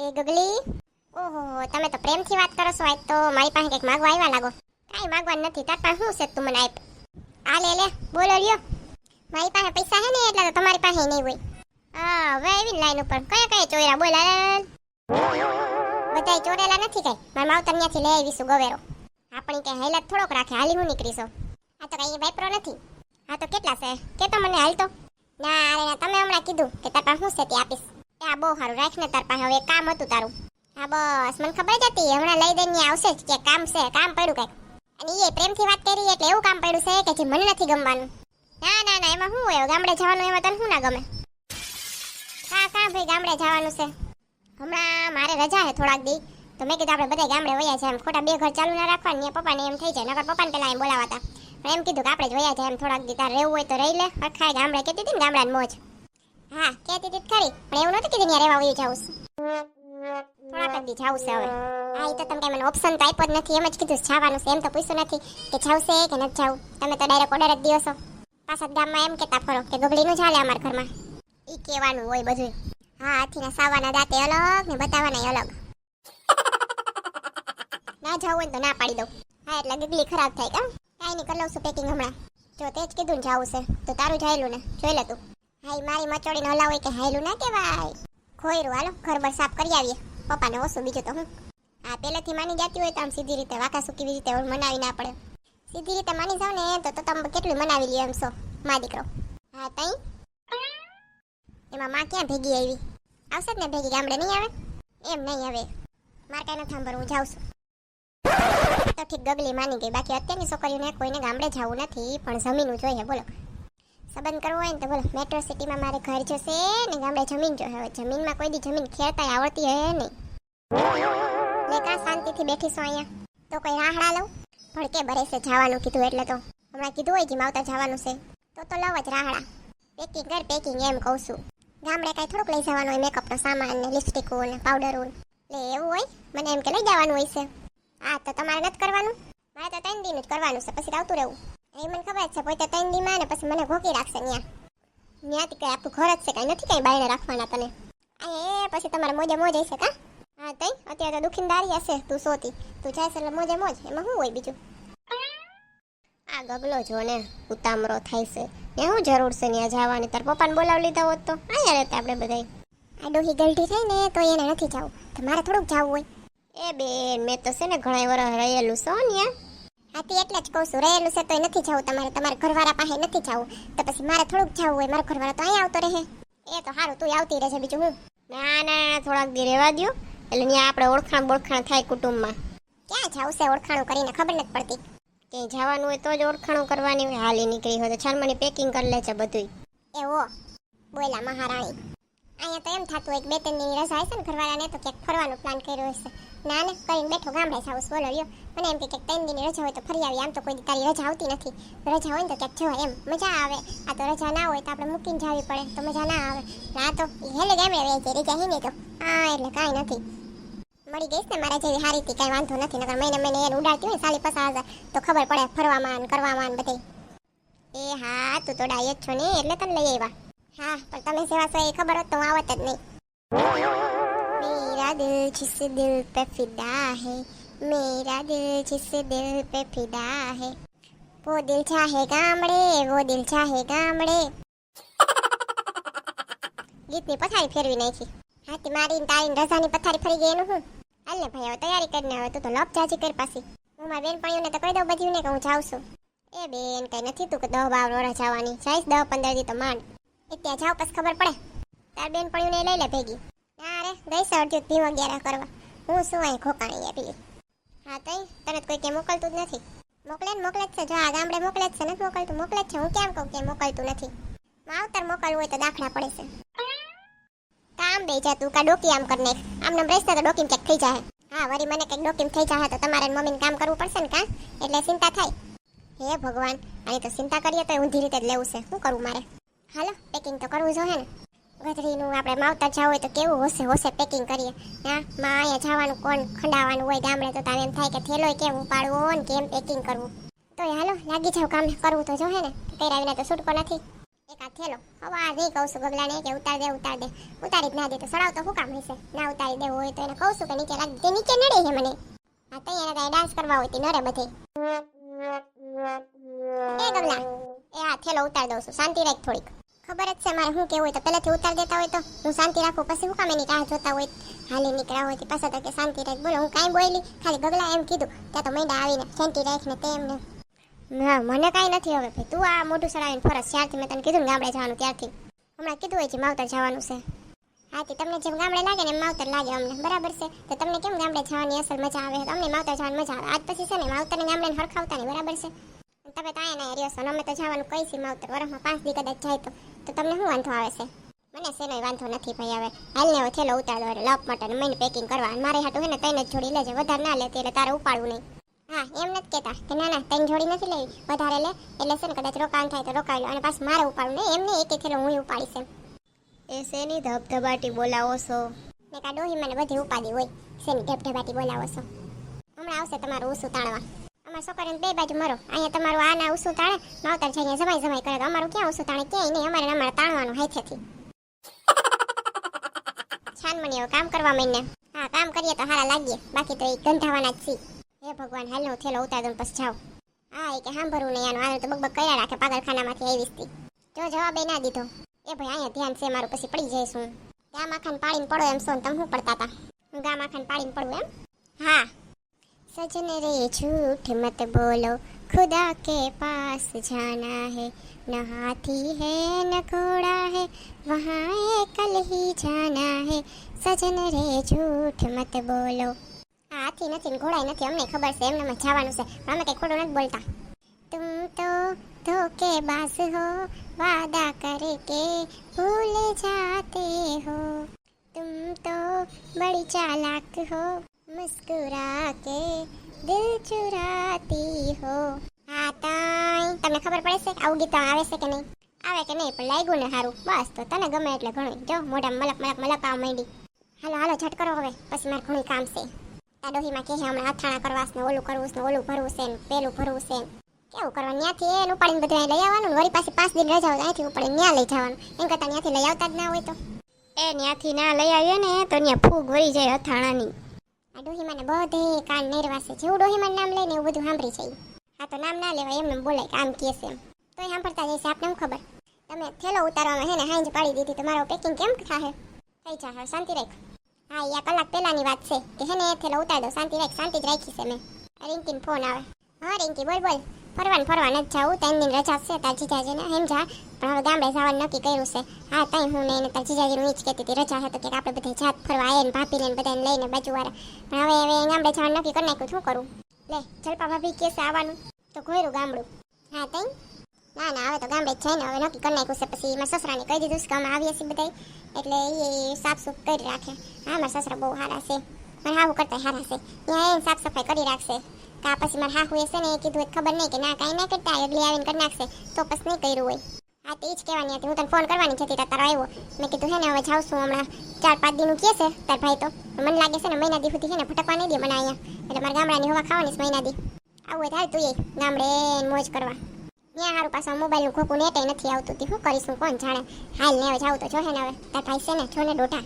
એ ગગલી? ઓહો, તમે તો પ્રેમથી વાત કરો છો આજ તો. મારી પાસે કંઈક માગવા આવ્યા લાગો. કાંઈ માગવાનું નથી, તાર પાસે શું છે તું મને આપ આ લે લે, બોલો લ્યો. મારી પાસે પૈસા હે ને એટલે તો તમારી પાસે નહીં હોય. હા, હવે આવી લાઈન ઉપર. કયા કયા ચોર્યા બોલા બધા ચોરેલા નથી કઈ? મારા માવતર ત્યાંથી લઈ આવીશું ગવેરો. આપણી કઈ હાલત થોડોક રાખે, હાલી હું નીકળીશું આ તો કઈ વાપરો નથી. હા તો કેટલા છે? કે તો મને હાલ તો ના અરે તમે હમણાં કીધું કે તાર પાસે શું છે તે આપીશ. આ બહુ સારું. રાખ ને તાર પાસે. હવે કામ હતું તારું. હા બસ. મને ખબર જ હતી. હમણાં લઈ દઈને આવશે કે કામ છે. કામ પડ્યું કંઈક. અને એ પ્રેમથી વાત કરી એટલે એવું કામ પડ્યું છે કે જે મને નથી ગમવાનું. ના ના ના. એમાં શું હોય? ગામડે જવાનું એમાં તને શું ના ગમે? હા, કા ભાઈ ગામડે જવાનું છે? હમણાં મારે રજા છે થોડાક દી. તો મેં કીધું આપણે બધા ગામડે વયા છે એમ. ખોટા બે ઘર ચાલુ ના રાખવાની ને પપ્પાને એમ થઈ જાય. નકર પપ્પાને પેલા એમ બોલાવાતા. એમ કીધું કે આપણે જાય એમ થોડાક દી. તાર રહેવું હોય તો રહી લે. અખાય ગામડે. કહેતી હતી ને ગામડાની મોજ. હા. કહેતી હતી પણ એવું નતું કીધું જાઉં દી જાવું છે હવે. હા ઓપ્શન તો આપ્યો એમ જ કીધું જવાનું છે. એમ તો પૂછ્યું નથી કે જાવશે કે નથી જાવું તમે તો જ દિવસો પાછા જ ગામમાં એમ કેતા ફરો કે ગગડીનું ચાલે અમારા ઘરમાં. એ કહેવાનું હોય બધું હા, હાથીના સાવાના અલગ ને અલગ. ના જાવું હોય તો ના પાડી દઉં. હા, એટલે ગગલી ખરાબ થાય કા. કાંઈ નહીં, કરી લઉં છું પેકિંગ હમણાં. જો તે જ કીધું ને જાવું છે, તો તારું જાયેલું ને. જોઈ લે તું. હા મારી મચોડીને હલાવ હોય કે હાયલું ના કહેવાય. ખોયરું, હાલો ઘર બર સાફ કરી આવીએ. પપ્પાને ઓછું બીજું તો હું. હા, પહેલેથી માની જતી હોય તો આમ સીધી રીતે વાકા સુકી રીતે ઓલું મનાવી ના પડે. સીધી રીતે માની જાવ ને તો તો તમે કેટલું મનાવી લ્યો એમ છો, મા દીકરો. હા, તઈ? એમાં માં ક્યાં ભેગી આવી? આવશે ને ભેગી, ગામડે નહીં આવે? એમ નહીં આવે મારે કાંઈ નથી સાંભળવું, જાઉં છું. તો ઠીક ગગલી માની ગઈ, બાકી અત્યારની છોકરીઓને કોઈને ગામડે જવું નથી, પણ જમીનું જોઈએ, બોલો. સંબંધ કરવો હોય ને તો બોલો. મેટ્રો સિટીમાં મારે ઘર જશે ને ગામડે જમીન જોઈએ હવે જમીનમાં કોઈ દી જમીન ખેડતા આવડતી હે નહીં. લે કા શાંતિથી બેઠીશું અહીંયા? તો કોઈ રાહડા લઉં? ભડકે છે જવાનું કીધું એટલે તો. હમણાં કીધું હોય જીમ આવતા જવાનું છે. તો તો લવ જ રાહડા. પેકિંગ કર પેકિંગ એમ કહું છું. ગામડે કાંઈ થોડુંક લઈ જવાનું હોય મેકઅપનો સામાન ને લિપસ્ટિકો ને પાવડરો લે એવું હોય, મને એમ કે લઈ જવાનું હોય છે. હા, તો તમારે નથી કરવાનું? મારે તો ત્રણ દિન જ કરવાનું છે, પછી આવતું રહેવું. એ મને ખબર છે પોતે ત્રણ દીમાં ને પછી મને ઘોકી રાખશે ન્યા. ત્યાંથી કઈ આપણું ઘર જ છે કઈ નથી કઈ બાયણે રાખવાના તને. આ એ પછી તમારે મોજે મોજ હશે કા? હા તઈ? અત્યારે તો દુખીનદારી હશે તું સોતી. તું જાય એટલે મોજે મોજ. એમાં શું હોય બીજું? આ ગગલો જો ને ઉતામરો થાય છે. ને હું જરૂર છે ત્યાં જવાની? તાર પપ્પાને બોલાવી લીધા હોત તો. અહીંયા રહેતા આપણે બધાય. આ ડોહી ગલટી થઈ ને તો એને નથી જવું. તમારે થોડુંક જવું હોય. એ બેન મેં તો છે ને ઘણા વરસ રહેલું છો ને હાથી એટલે જ કહું છું. રહેલું છે તોય નથી જવું તમારે. તમારા ઘરવાળા પાસે નથી જવું. તો પછી મારે થોડુંક જવું હોય. મારો ઘરવાળા તો અહીંયા આવતો રહે. એ તો સારું તું આવતી રહેશે બીજું હું. ના ના થોડાક દી રહેવા દો એટલે ત્યાં આપણે ઓળખાણ બોળખાણ થાય કુટુંબમાં. ક્યાં જવું છે ઓળખાણું કરીને ખબર નથી પડતી. ક્યાંય જવાનું હોય તો જ ઓળખાણું કરવાની હોય. હાલી નીકળી હોય તો છાનમાની પેકિંગ કરી લે છે બધું એવો બોલા મહારાણી. અહીંયા તો એમ થતું હોય બે ત્રણ દિનની રજા હશે ને ઘરવાળાને તો ક્યાંક ફરવાનો પ્લાન કર્યો હશે. ના ને, કરીને બેઠો ગામડે જાઉં બોલો લ્યો મને એમ કે ક્યાંક ત્રણ દિનની રજા હોય તો ફરી આવી આમ તો કોઈ તારી રજા આવતી નથી. રજા હોય ને તો ક્યાંક જવાય એમ. મજા આવે. આ તો રજા ના હોય તો આપણે મૂકીને જવી પડે. તો મજા ના આવે. ના તો હેલે ગામડે રહે છે રજા તો. હા, એટલે કાંઈ નથી. મળી ગઈશ ને મારા જેવી હારી હતી કાંઈ વાંધો નથી. નકર મહિને મહિને એને ઉડાડતી હોય સાલી પચાસ તો ખબર પડે ફરવામાં ને કરવામાં ને બધી એ હા, તું તો ડાય જ છો ને, એટલે તને લઈ આવ્યા. હા, પણ તમે સેવા છો એ ખબર હોત તો હું આવત જ નહીં. મેરા દિલ જિસ દિલ પે ફિદા હે, મેરા દિલ જિસ દિલ પે ફિદા હે. વો દિલ ચાહે ગામડે, વો દિલ ચાહે ગામડે. ગીતની પથારી ફેરવી નાખી. હાથી મારી તારીને રજાની પથારી ફરી ગઈ એનું હું. હાલ ને ભાઈ, હવે તૈયારી કરીને આવે, તું તો લપ જાજી કર પાછી. હું મારા બેનપણીઓને તો કહી દઉં બધીને કે હું જાઉં છું. એ બેન કઈ નથી તું કે દહ બાર વરસ જવાની. જઈશ દહ પંદર દી તો માંડ. ત્યાં જાવ પછી ખબર પડે. તાર બેનપણીઓને લઈ લે ભેગી. ના રે ગઈ સળજો ધીમો ગ્યારા કરવા. હું શું અહીં ખોકાણી આપી? હા, તઈ તને તો કોઈ કે મોકલતું જ નથી. મોકલે ને મોકલે જ છે. જો આ ગામડે મોકલે જ છે, નથી મોકલતું, મોકલે જ છે. હું કેમ કહું કે મોકલતું નથી? માવતર મોકલવું હોય તો દાખલા પડે છે. કામ બે જા તું, કા ડોકી આમ કર નાખ. આમ નામ રહેશે તો ડોકીમ ક્યાંક થઈ જાય હા વળી મને કંઈક ડોકીમ થઈ જાય તો તમારે ને મમ્મીને કામ કરવું પડશે ને કા? એટલે ચિંતા થાય. હે ભગવાન, આની તો ચિંતા કરીએ તો ઊંધી રીતે જ લેવું છે. શું કરવું મારે? હાલો પેકિંગ તો કરવું જોઈએ ને. ગધડીનું આપણે માવતર જવું હોય તો કેવું હોશે હોશે પેકિંગ કરીએ. હા, માં અહીંયા જવાનું કોણ ખંડાવાનું હોય ગામડે તો તારે એમ થાય કે થેલો કેમ ઉપાડવો ને કેમ પેકિંગ કરવું. તો હાલો, લાગી જાવ કામ કરવું તો જોઈએ ને. આવીને તો છૂટકો નથી. એક આ થેલો. હવે આ નહીં કહું છું ગગલાને કે ઉતાર દે ઉતાર દે. ઉતારી ના દે તો સડાવ તો શું કામ હશે? ના ઉતારી દેવો હોય તો એને કહું છું કે નીચે લાગી. તે નીચે નડે છે મને. આ તો એને કાંઈ ડાન્સ કરવા હોય તે, નડે બધે. એ ગગલા, એ આ થેલો ઉતાર દઉં છું. શાંતિ રાખ થોડીક. ખબર જ છે મારે શું કેવું હોય તો પહેલેથી ઉતાર દેતા હોય તો હું શાંતિ રાખું. પછી હું કામ એની રાહ જોતા હોય? હાલી નીકળ્યા હોય પાછા તો શાંતિ રાખ. બોલો, હું કાંઈ બોલી, ખાલી ગગલા એમ કીધું. ત્યાં તો મૈડા આવીને, શાંતિ રાખ ને તેમ ના. મને કાંઈ નથી હવે ભાઈ. તું આ મોઢું સડાવીને ફરસ જ્યારથી મેં તને કીધું ને ગામડે જવાનું ત્યારથી. હમણાં કીધું હોય છે માવતર જવાનું છે. હાથી, તમને જેમ ગામડે લાગે ને એમ માવતર લાગે અમને. બરાબર છે? તો તમને કેમ ગામડે જવાની અસર મજા આવે? અમને માવતર જવાની મજા આવે. આજ પછી છે ને માવતરને ગામડે હરખાવતા નહીં. બરાબર છે? તમે તો આયા રહ્યો છો અમે તો જવાનું કઈ છે માવતર વરસમાં પાંચ દી કદાચ જાય તો. તો તમને શું વાંધો આવે છે? મને શેનો વાંધો નથી ભાઈ હવે. હાલ ને હવે થેલો ઉતાર એટલે લપ માટે ને પેકિંગ કરવા. અને મારે હાટું હે ને તઈને જ જોડી લેજે. વધારે ના લેતી એટલે તારે ઉપાડવું નહીં. હા એમ નથી કહેતા કે ના ના તઈને જોડી નથી લેવી. વધારે લે. એટલે છે ને કદાચ રોકાણ થાય તો રોકાવી લો. અને પાછું મારે ઉપાડવું નહીં. એમ નહીં એક થેલો હું ઉપાડીશ એમ. એ શેની ધબધબાટી બોલાવો છો? ને કા ડોહી મને બધી ઉપાડી હોય. શેની ધબધબાટી બોલાવો છો? હમણાં આવશે તમારું ઓછું તાણવા. અમારા છોકરાને બે બાજુ મરો. અહીંયા તમારું આના ઉસું તાણે માવતર જઈને જમાઈ જમાઈ કરે. તો અમારું ક્યાં ઉસું તાણે? ક્યાંય નહીં. અમારે ને અમારે તાણવાનું હાથેથી. છાનમણી હવે કામ કરવા માંડને હા, કામ કરીએ તો હારા લાગીએ. બાકી તો એ ગંધાવાના જ છી હે ભગવાન હાલ હું થેલો ઉતાર દઉં પછી જાઉં. હા, એ કે સાંભળવું નહીં. આનું આનું તો બગબગ કર્યા રાખે પાગલખાનામાંથી આવીશ તી. જો જવાબ એ ના દીધો. એ ભાઈ, અહીંયા ધ્યાન છે મારું, પછી પડી જઈશ હું. ગામ આખાને પાડીને પડો એમ છો તમે શું પડતા હતા હું ગામ આખાને પાડીને પડું એમ? હા. सजन रे झूठ मत बोलो खुदा के पास जाना है न हाथी है न घोड़ा है वहाँ कल ही जाना है सजन रे झूठ मत बोलो આ હાથી નથી ને ઘોડાય નથી અમને ખબર છે એમને જવાનું છે પણ અમે કઈ ખોટું નથી બોલતા तुम तो धोखेबाज हो वादा करके भूल जाते हो तुम तो बड़ी चालाक हो मुस्कुरा મુસ્કુરા કે દિલ ચુરાતી હો હા તાઈ તમને ખબર પડે છે આવું ગીત આવે છે કે નહીં આવે કે નહીં પણ લાગ્યું ને સારું બસ તો તને ગમે એટલે ઘણું જો મોઢા મલક મલક મલક આવ માંડી હાલો હાલો ઝટ કરો હવે પછી મારે ઘણું કામ છે આ ડોહીમાં કહે હમણાં અથાણા કરવાસ ને ઓલું કરવું છે ઓલું ભરવું છે ને પેલું ભરવું છે કેવું કરવાનું? ત્યાંથી એને ઉપાડીને બધું લઈ આવવાનું? વળી પાસે પાંચ દિન રજા હોય ત્યાંથી ઉપાડીને ત્યાં લઈ જવાનું. એમ કરતા ત્યાંથી લઈ આવતા જ ના હોય તો. એ ત્યાંથી ના લઈ આવીએ ને, તો ત્યાં ફૂગ વળી જાય અથાણાની. આ ડોહીમાને બધે કાન નેરવાસે જેવું ડોહીમાન નામ લઈને એવું બધું સાંભળી છે હા તો નામ ના લેવાય એમને બોલાય આમ કહે છે એમ. તોય સાંભળતા જઈશે આપને ખબર? તમે થેલો ઉતારવામાં હે ને હાંજ પાડી દીધી તો મારો પેકિંગ કેમ થાહે? થઈ જાહે શાંતિ રાખ. હા યા કલાક પહેલાની વાત છે કે હે ને થેલો ઉતાર દો, શાંતિ રાખ, શાંતિ જ રાખી છે મેં રિંકીનો ફોન આવે. હા, રિંકી, બોલ બોલ. ફરવાન ફરવાન જ જાવું ત્રણ દિન રજા છે તાર જીજાજીને એમ જા. પણ હવે ગામડે જવાનું નક્કી કર્યું છે. હા ત્યાં હું ને એને તાર જીજાજીનું ઈ જ હતી, રજા હતો કે આપણે બધા જાત ફરવા આવે ને ભાભી લઈને બધાને લઈને બાજુવાળા. પણ હવે હવે ગામડે જવાનું નક્કી કરી નાખ્યું, શું કરું? લે, જલપા ભાભી કે છે આવવાનું, તો ઘોયરું ગામડું. હા, તઈ? ના ના, હવે તો ગામડે જ જઈને હવે નક્કી કરી નાખ્યું છે. પછી મારા સસરાને કહી દીધું છે કે અમે આવીએ છીએ બધા એટલે એ સાફ સુફ કરી રાખે. હા, મારા સસરા બહુ સારા છે. મારા હાહુ કરતા સારા છે. ત્યાં એ સાફ સફાઈ કરી રાખશે. કા પછી મારા હાહુએ છે ને એ કીધું ખબર નહીં કે ના, કાંઈ ના કરતા એટલે આવીને કરી નાખશે. તો પછી નહીં કર્યું હોય. હા, તો એ જ કહેવાની હતી. હું તને ફોન કરવાની છે હતા, તારો આવ્યો. મેં કીધું હે ને, હવે જાઉં છું. હમણાં ચાર પાંચ દિનનું કહે છે, તાર ભાઈ તો. મને લાગે છે ને, મહિના દી સુધી છે ને, ફટકવા નહીં દે મને અહીંયા. એટલે મારા ગામડાની હવા ખાવાની છે મહિના દી. આવું હોય તો તું એ, ગામડે મોજ કરવા. ત્યાં સારું પાછા મોબાઈલનું ખોખું નેટે નથી આવતું. તે શું કરીશું કોણ જાણે. હાલ ને હવે જાઉં તો જોહે ને હવે. તાર ભાઈ છે ને છો ને ડોટા.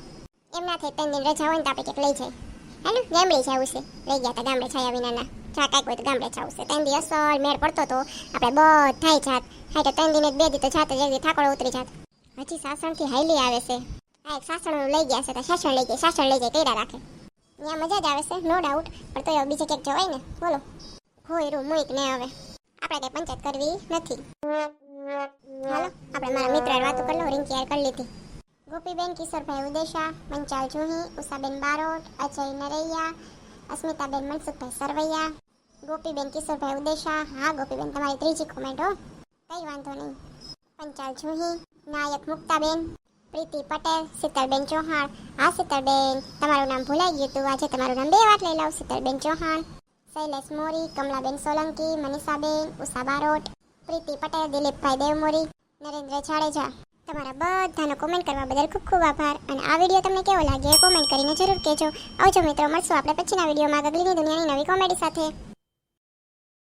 એમના થઈ ત્રણ દિન રજા હોય ને તો આપણે ક્યાંક લઈ જાય. હેલો, ગામડે જવું છે. લઈ ગયા તા ગામડે છાયા વિનાના. ચા કાંઈક હોય તો ગામડે જવું છે. ત્રણ દિવસ અસલ મેળ પડતો તો આપણે બધાય જાત હા તો ત્રણ દિને બે દી તો જાત જ, એક ઠાકોર ઉતરી જાત. હજી સાસણથી હાઈલી આવે છે. આ એક સાસણ લઈ ગયા છે, તો સાસણ લઈ જાય સાસણ લઈ જાય કર્યા રાખે. ત્યાં મજા જ આવે છે નો ડાઉટ પણ તો બીજે ક્યાંક જવાય ને, બોલો. હોયરું મુઈક ને આવે આપણે કઈ પંચાયત કરવી નથી. હાલો, આપણે મારા મિત્ર વાતો કરી લો રિંકી યાર કરી લીધી. ગોપીબેન, કિશોરભાઈ ઉદેશા પંચાલ જુહી, ઉષાબેન બારોટ, અજય નરૈયા, અસ્મિતાબેન મનસુખભાઈ સરવૈયા ગોપીબેન કિશોરભાઈ ઉદેશા. હા ગોપીબેન તમારી ત્રીજી કોમેન્ટ હો. કઈ વાંધો નહીં. પંચાલ જુહી. નાયક મુક્તાબેન, પ્રીતિ પટેલ, શીતલબેન ચૌહાણ. હા, શીતલબેન, તમારું નામ ભૂલાઈ ગયું હતું. આજે તમારું નામ બે વાર લઈ લઉં. શીતલબેન ચૌહાણ, શૈલેષ મોરી, કમલાબેન સોલંકી, મનીષાબેન, ઉષા બારોટ, પ્રીતિ પટેલ, દિલીપભાઈ દેવમોરી, નરેન્દ્ર જાડેજા. તમારા બધાનો કોમેન્ટ કરવા બદલ ખૂબ ખૂબ આભાર. અને આ વીડિયો તમને કેવો લાગ્યો કોમેન્ટ કરીને જરૂર કહેજો. આવજો મિત્રો, મળશું આપણે પછીના વિડીયોમાં ગગલીની દુનિયાની નવી કોમેડી સાથે.